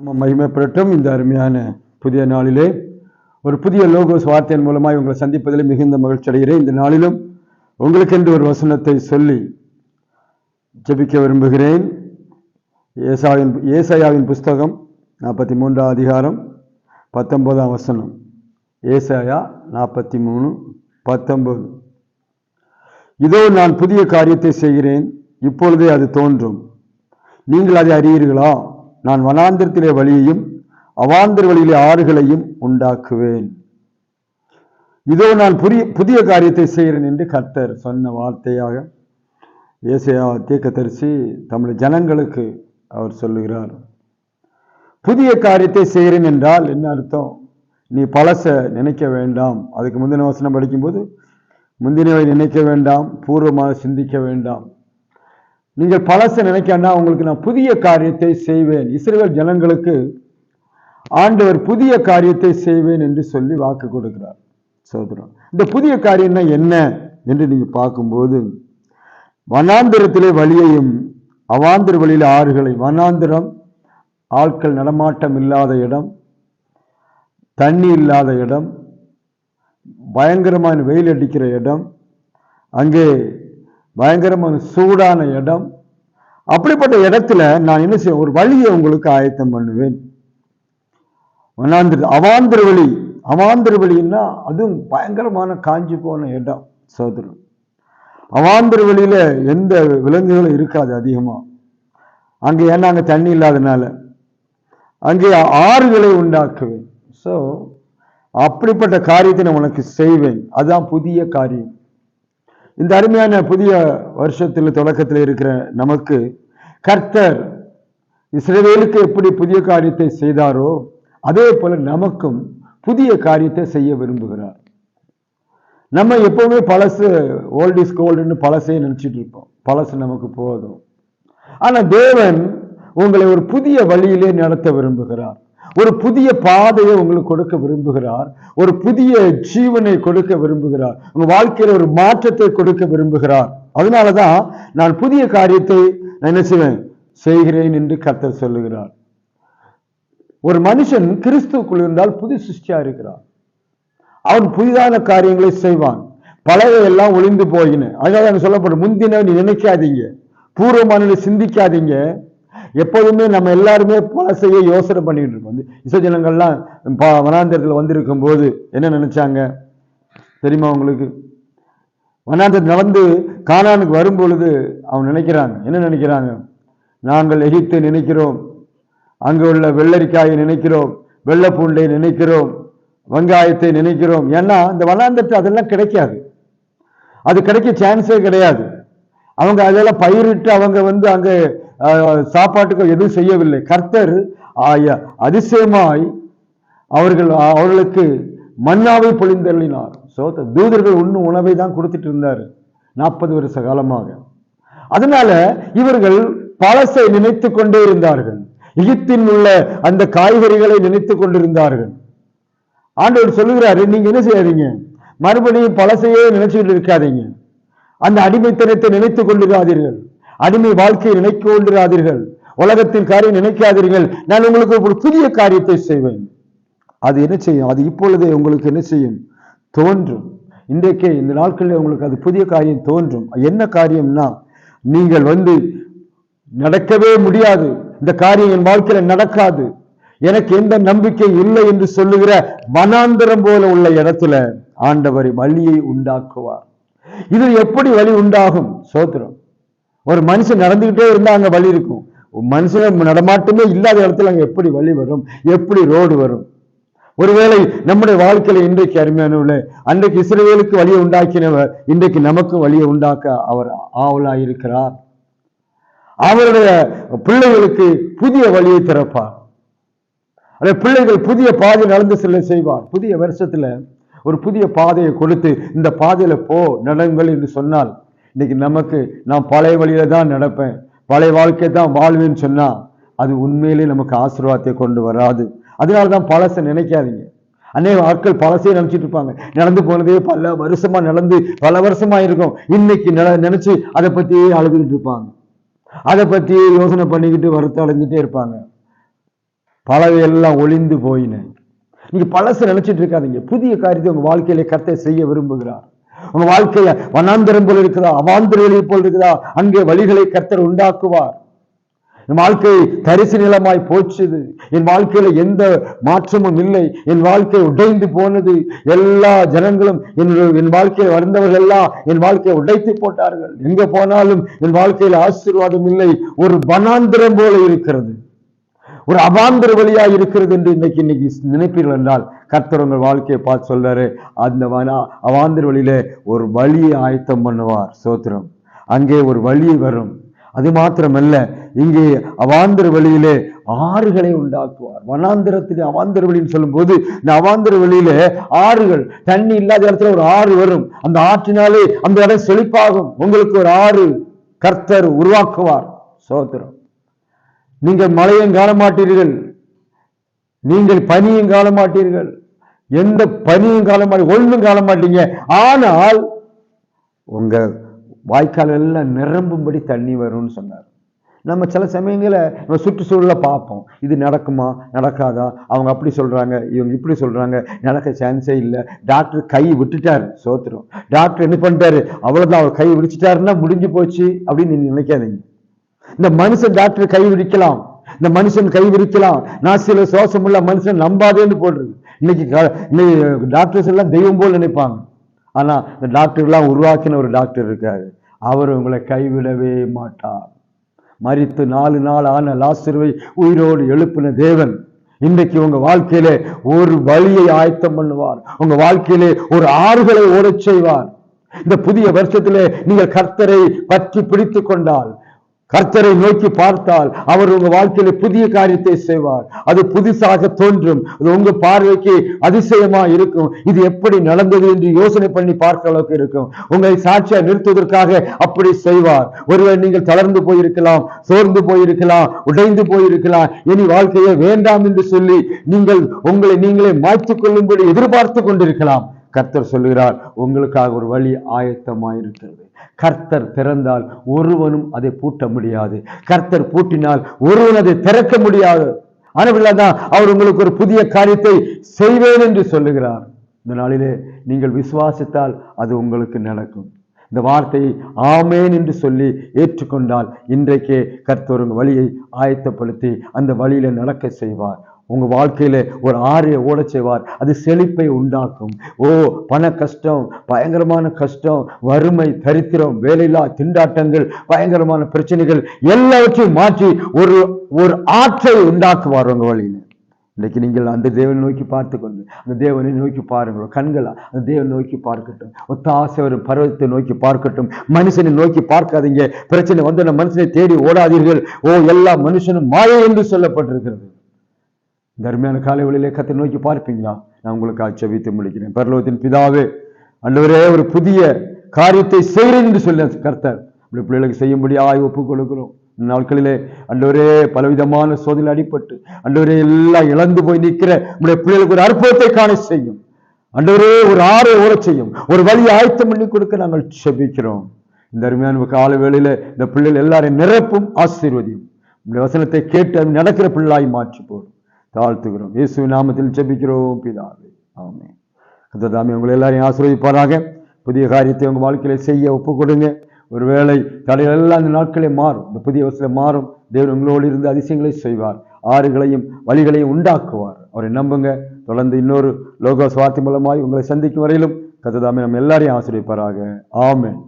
நம்ம மகிமைப்படட்டும் இந்த அருமையான புதிய நாளிலே. ஒரு புதிய லோகோஸ் வார்த்தையின் மூலமாக உங்களை சந்திப்பதில் மிகுந்த மகிழ்ச்சி அடைகிறேன். இந்த நாளிலும் உங்களுக்கென்று ஒரு வசனத்தை சொல்லி ஜெபிக்க விரும்புகிறேன். ஏசாவின் ஏசாயாவின் புஸ்தகம் நாற்பத்தி மூன்றாம் அதிகாரம் பத்தொன்பதாம் வசனம். ஏசாயா நாற்பத்தி மூணு பத்தொன்பது. இதோ நான் புதிய காரியத்தை செய்கிறேன். இப்பொழுதே அது தோன்றும். நீங்கள் அதை அறியீர்களா? நான் வனாந்திரத்திலே வழியையும் அவாந்திர வழியிலே ஆறுகளையும் உண்டாக்குவேன். இதோ நான் புதிய புதிய காரியத்தை செய்கிறேன் என்று கர்த்தர் சொன்ன வார்த்தையாக ஏசையா தீக்கத்தரிசி தமிழ் ஜனங்களுக்கு அவர் சொல்லுகிறார். புதிய காரியத்தை செய்கிறேன் என்றால் என்ன அர்த்தம்? நீ பழச நினைக்க வேண்டாம். அதுக்கு முந்தின வசனம் படிக்கும்போது முந்தினவை நினைக்க வேண்டாம் பூர்வமாக சிந்திக்க வேண்டாம். நீங்கள் பழச நினைக்கன்னா உங்களுக்கு நான் புதிய காரியத்தை செய்வேன். இஸ்ரேல் ஜனங்களுக்கு ஆண்டவர் புதிய காரியத்தை செய்வேன் என்று சொல்லி வாக்கு கொடுக்கிறார். சோதரம் இந்த புதிய காரியம்னா என்ன என்று நீங்கள் பார்க்கும்போது வனாந்திரத்திலே வழியையும் அவாந்திர வழியில் ஆறுகளை வனாந்திரம் ஆட்கள் நடமாட்டம் இல்லாத இடம் தண்ணி இல்லாத இடம் பயங்கரமான வெயில் அடிக்கிற இடம் அங்கே பயங்கரமான சூடான இடம். அப்படிப்பட்ட இடத்துல நான் என்ன செய்வேன் ஒரு வழியை உங்களுக்கு ஆயத்தம் பண்ணுவேன். வனாந்திர அவாந்திர வழி. அவாந்திர வழின்னா அதுவும் பயங்கரமான காஞ்சி போன இடம் சோதரம். அவாந்திர வழியில் எந்த விலங்குகளும் இருக்காது அதிகமாக அங்கே ஏன்னா அங்கே தண்ணி இல்லாதனால. அங்கே ஆறுகளை உண்டாக்குவேன். ஸோ அப்படிப்பட்ட காரியத்தை நான் உனக்கு செய்வேன். அதுதான் புதிய காரியம். இந்த அருமையான புதிய வருஷத்தில் தொடக்கத்தில் இருக்கிற நமக்கு கர்த்தர் இஸ்ரேலுக்கு எப்படி புதிய காரியத்தை செய்தாரோ அதே போல நமக்கும் புதிய காரியத்தை செய்ய விரும்புகிறார். நம்ம எப்பவுமே பழசு ஓல்ட் இஸ் கோல்டுன்னு பழசே நினைச்சிட்டு இருப்போம். பழசு நமக்கு போதும். ஆனா தேவன் உங்களை ஒரு புதிய வழியிலே நடத்த விரும்புகிறார். ஒரு புதிய பாதையை உங்களுக்கு கொடுக்க விரும்புகிறார். ஒரு புதிய ஜீவனை கொடுக்க விரும்புகிறார். உங்க வாழ்க்கையில ஒரு மாற்றத்தை கொடுக்க விரும்புகிறார். அதனாலதான் நான் புதிய காரியத்தை நான் என்ன செய்வேன்? செய்கிறேன் என்று கர்த்தர் சொல்லுகிறார். ஒரு மனுஷன் கிறிஸ்துக்குள் இருந்தால் புது சிருஷ்டியா இருக்கிறார் அவன் புதிதான காரியங்களை செய்வான். பழைய எல்லாம் ஒளிந்து போயின. அதனால சொல்லப்படும் முந்தின நீ நினைக்காதீங்க. பூர்வமான சிந்திக்காதீங்க. எப்போதுமே நம்ம எல்லாருமே பழசையே யோசனை பண்ணிட்டு இருக்கோம். வந்து இசைஜனங்கள்லாம் பா வனாந்திரத்தில் வந்திருக்கும் போது என்ன நினைச்சாங்க? தெரியுமா உங்களுக்கு? வனாந்திரத்தில் நடந்து காணானுக்கு வரும்பொழுது அவன் நினைக்கிறாங்க என்ன நினைக்கிறாங்க? நாங்கள் எகிப்தை நினைக்கிறோம். அங்கே உள்ள வெள்ளரிக்காயை நினைக்கிறோம். வெள்ளைப்பூண்டை நினைக்கிறோம். வெங்காயத்தை நினைக்கிறோம். ஏன்னா இந்த வனாந்திரத்தில் அதெல்லாம் கிடைக்காது. அது கிடைக்க சான்ஸே கிடையாது. அவங்க அதெல்லாம் பயிரிட்டு அவங்க வந்து அங்கே சாப்பாட்டுக்கு எதுவும் செய்யவில்லை. கர்த்தர் ஆய- அதிசயமாய் அவர்கள் அவர்களுக்கு மன்னாவை பொழிந்தள்ளினார். சோ தூதர்கள் உண்ணும் உணவை தான் கொடுத்துட்டு இருந்தார் நாற்பது வருஷ காலமாக. அதனால இவர்கள் பழசை நினைத்து கொண்டே இருந்தார்கள். எகிப்தில் உள்ள அந்த காய்கறிகளை நினைத்து கொண்டிருந்தார்கள். ஆண்டவர் சொல்லுகிறாரு நீங்க என்ன செய்யாதீங்க? மறுபடியும் பழசையே நினைச்சுக்கிட்டு இருக்காதீங்க. அந்த அடிமைத்தனத்தை நினைத்து கொண்டிருக்காதீர்கள் அடிமை வாழ்க்கையை நினைக்க கொண்டிராதீர்கள் உலகத்தின் காரியம் நினைக்காதீர்கள். நான் உங்களுக்கு ஒரு புதிய காரியத்தை செய்வேன். அது என்ன செய்யும்? அது இப்பொழுதே உங்களுக்கு என்ன செய்யும்? தோன்றும். இன்றைக்கே இந்த நாட்களில் உங்களுக்கு அது புதிய காரியம் தோன்றும். என்ன காரியம்னா நீங்கள் வந்து நடக்கவே முடியாது. இந்த காரியம் என் வாழ்க்கையில நடக்காது. எனக்கு எந்த நம்பிக்கை இல்லை என்று சொல்லுகிற மனாந்திரம் போல உள்ள இடத்துல ஆண்டவர் வழியை உண்டாக்குவார். இது எப்படி வழி உண்டாகும்? சோத்திரம். ஒரு மனுஷன் நடந்துகிட்டே இருந்தா அங்க வழி இருக்கும். மனுஷன் நடமாட்டமே இல்லாத இடத்துல அங்க எப்படி வழி வரும்? எப்படி ரோடு வரும்? ஒருவேளை நம்முடைய வாழ்க்கையில இன்றைக்கு அருமையானவர்களே அன்றைக்கு இஸ்ரேலுக்கு வழியை உண்டாக்கினவர் இன்றைக்கு நமக்கு வழியை உண்டாக்க அவர் ஆவலாயிருக்கிறார் அவருடைய பிள்ளைகளுக்கு புதிய வழியை திறப்பார். அதே பிள்ளைகள் புதிய பாதை நடந்து செல்ல செய்வார். புதிய வருஷத்துல ஒரு புதிய பாதையை கொடுத்து இந்த பாதையில போ நடங்கள் என்று சொன்னால் இன்னைக்கு நமக்கு நான் பழைய வழியில தான் நடப்பேன். பழைய வாழ்க்கை தான் வாழ்வேன்னு சொன்னால் அது உண்மையிலே நமக்கு ஆசீர்வாதத்தை கொண்டு வராது. அதனால தான் பழசை நினைக்காதீங்க. அநேக ஆட்கள் பழசே நினச்சிட்டு இருப்பாங்க. நடந்து போனதே பல வருஷமாக நடந்து பல வருஷமாக இருக்கும். இன்னைக்கு நின- நினச்சி அதை பற்றியே அழுதுகிட்டு இருப்பாங்க. அதை பற்றி யோசனை பண்ணிக்கிட்டு வருத்தம் அடைஞ்சிட்டே இருப்பாங்க. பழவையெல்லாம் ஒளிந்து போயின. நீங்கள் பழசை நினச்சிட்டு இருக்காதீங்க. புதிய காரியத்தை உங்கள் வாழ்க்கையிலே கத்தை செய்ய விரும்புகிறார். உங்க வாழ்க்கைய வனாந்திரம் போல இருக்குதா அவாந்திர வழி போல் இருக்குதா அங்கே வழிகளை கர்த்தர் உண்டாக்குவார். என் வாழ்க்கை தரிசு நிலமாய் போச்சுது. என் வாழ்க்கையில எந்த மாற்றமும் இல்லை. என் வாழ்க்கை உடைந்து போனது. எல்லா ஜனங்களும் என் என் வாழ்க்கையில் வந்தவர்கள் எல்லாம் என் வாழ்க்கையை உடைத்து போட்டார்கள். எங்க போனாலும் என் வாழ்க்கையில ஆசீர்வாதம் இல்லை. ஒரு வனாந்திரம் போல இருக்கிறது. ஒரு அவாந்தர வழியா இருக்கிறது என்று இன்னைக்கு இன்னைக்கு நினைப்பீர்கள் என்றால் கர்த்தர் உங்கள் வாழ்க்கையை பார்த்து சொல்றாரு அந்த அவாந்தர் வழியில ஒரு வழியை ஆயத்தம் பண்ணுவார் சோத்திரம். அங்கே ஒரு வழி வரும். அது மாத்திரமல்ல இங்கே அவாந்தர் வழியிலே ஆறுகளை உண்டாக்குவார். வனாந்திரத்திலே அவாந்தர வழின்னு சொல்லும்போது இந்த அவாந்தர வழியிலே ஆறுகள் தண்ணி இல்லாத இடத்துல ஒரு ஆறு வரும். அந்த ஆற்றினாலே அந்த இடம் செழிப்பாகும். உங்களுக்கு ஒரு ஆறு கர்த்தர் உருவாக்குவார் சோத்திரம். நீங்கள் மழையும் காண மாட்டீர்கள் நீங்கள் பனியும் காண மாட்டீர்கள் எந்த பனியும் காண மாட்டீங்க ஒன்றும் காண மாட்டீங்க ஆனால் உங்க வாய்க்கால் எல்லாம் நிரம்பும்படி தண்ணி வரும்னு சொன்னார். நம்ம சில சமயங்களை நம்ம சுற்றுச்சூழலை பார்ப்போம். இது நடக்குமா நடக்காதா? அவங்க அப்படி சொல்றாங்க இவங்க இப்படி சொல்றாங்க. நடக்க சான்ஸே இல்லை. டாக்டர் கை விட்டுட்டார் சோத்துரும். டாக்டர் என்ன பண்ணிட்டாரு? அவ்வளவுதான் அவர் கை விடிச்சிட்டாருன்னா முடிஞ்சு போச்சு அப்படின்னு நீங்க நினைக்காதீங்க. இந்த மனுஷன் டாக்டர் கை விரிக்கலாம். இந்த மனுஷன் கை விரிக்கலாம். சில சுவாசம் உள்ள மனுஷன் நம்பாதேன்னு போடுறது. இன்னைக்கு இன்னைக்கு டாக்டர்ஸ் எல்லாம் தெய்வம் போல் நினைப்பாங்க. ஆனா இந்த டாக்டர்லாம் உருவாக்கின ஒரு டாக்டர் இருக்காரு. அவர் உங்களை கைவிடவே மாட்டார். மறித்து நாலு நாள் ஆன லாசிறுவை உயிரோடு எழுப்பின தேவன் இன்றைக்கு உங்க வாழ்க்கையிலே ஒரு வழியை ஆயத்தம் பண்ணுவார். உங்க வாழ்க்கையிலே ஒரு ஆறுகளை ஓடச் செய்வார். இந்த புதிய வருஷத்திலே நீங்கள் கர்த்தரை பற்றி பிடித்துக் கொண்டால் கர்த்தரை நோக்கி பார்த்தால் அவர் உங்க வாழ்க்கையில புதிய காரியத்தை செய்வார். அது புதுசாக தோன்றும். அது உங்க பார்வைக்கு அதிசயமா இருக்கும். இது எப்படி நடந்தது என்று யோசனை பண்ணி பார்க்கிற அளவுக்கு இருக்கும். உங்களை சாட்சியா நிறுத்துவதற்காக அப்படி செய்வார். ஒருவர் நீங்கள் தளர்ந்து போயிருக்கலாம் சோர்ந்து போயிருக்கலாம் உடைந்து போயிருக்கலாம். இனி வாழ்க்கையை வேண்டாம் என்று சொல்லி நீங்கள் உங்களை நீங்களே மாய்த்துக் கொள்ளும்படி எதிர்பார்த்து கொண்டிருக்கலாம். கர்த்தர் சொல்லுகிறார் உங்களுக்காக ஒரு வழி ஆயத்தமாயிருக்கிறது. கர்த்தர் திறந்தால் ஒருவனும் அதை பூட்ட முடியாது. கர்த்தர் பூட்டினால் ஒருவன் அதை திறக்க முடியாது. ஆனவில்லைதான் அவர் உங்களுக்கு ஒரு புதிய காரியத்தை செய்வேன் என்று சொல்லுகிறார். இந்த நாளிலே நீங்கள் விசுவாசித்தால் அது உங்களுக்கு நடக்கும். இந்த வார்த்தையை ஆமேன் என்று சொல்லி ஏற்றுக்கொண்டால் இன்றைக்கே கர்த்தர் வழியை ஆயத்தப்படுத்தி அந்த வழியில நடக்க செய்வார். உங்க வாழ்க்கையில ஒரு ஆறையை ஓடச் செய்வார். அது செழிப்பை உண்டாக்கும். ஓ பண கஷ்டம் பயங்கரமான கஷ்டம் வறுமை தரித்திரம் வேலையில்லா திண்டாட்டங்கள் பயங்கரமான பிரச்சனைகள் எல்லாவற்றையும் மாற்றி ஒரு ஒரு ஆற்றை உண்டாக்குவார் உங்க வழியில. இன்னைக்கு நீங்கள் அந்த தேவனை நோக்கி பார்த்து கொண்டு அந்த தேவனை நோக்கி பாருங்கள். கண்களா அந்த தேவனை நோக்கி பார்க்கட்டும். ஒத்தாசை ஒரு பருவத்தை நோக்கி பார்க்கட்டும். மனுஷனை நோக்கி பார்க்காதீங்க. பிரச்சனை வந்த மனுஷனை தேடி ஓடாதீர்கள். ஓ எல்லா மனுஷனும் மாயை என்று சொல்லப்பட்டிருக்கிறது. இந்த அருமையான காலை வேளையிலே கத்தை நோக்கி பார்ப்பீங்களா? நான் உங்களுக்கு ஆட்சேபித்து முடிக்கிறேன் பரலோகத்தின் பிதாவே அன்றுவரே ஒரு புதிய காரியத்தை செய்கிறேன் என்று சொல்ல கர்த்தர். அப்படி பிள்ளைகளுக்கு செய்யும்படியாய் ஒப்புக் கொடுக்கிறோம் இந்த நாட்களிலே அண்டவரே பலவிதமான சோதனை அடிபட்டு அண்டவரே எல்லாம் இழந்து போய் நிற்கிற நம்முடைய பிள்ளைகளுக்கு ஒரு அற்புதத்தை காண செய்யும். அண்டவரே ஒரு ஆறை ஓடச் செய்யும். ஒரு வழியை ஆயத்தம் பண்ணி கொடுக்க நாங்கள் செபிக்கிறோம். இந்த அருமையான கால வேளையில இந்த பிள்ளைகள் எல்லாரையும் நிரப்பும் ஆசீர்வதியும். இந்த வசனத்தை கேட்டு நடக்கிற பிள்ளாய் மாற்றி போடும் தாழ்த்துகிறோம். இயேசு நாமத்தில் ஜெபிக்கிறோம் பிதாவே. ஆமென். கர்த்தர் உங்களை எல்லாரையும் ஆசீர்வதிப்பாராக. புதிய காரியத்தை உங்கள் வாழ்க்கையில செய்ய ஒப்பு கொடுங்க ஒருவேளை தடைகள் எல்லாம் இந்த நாட்களே மாறும். இந்த புதிய வருஷத்தில் மாறும். தேவன் உங்களோடு இருந்து அதிசயங்களை செய்வார். ஆறுகளையும் வழிகளையும் உண்டாக்குவார். அவரை நம்புங்க. தொடர்ந்து இன்னொரு லோகோ சுவார்த்தி மூலமாய் உங்களை சந்திக்கும் வரையிலும் கத்ததாமே நம்ம எல்லாரையும் ஆசிரியப்பாராக ஆமேன்.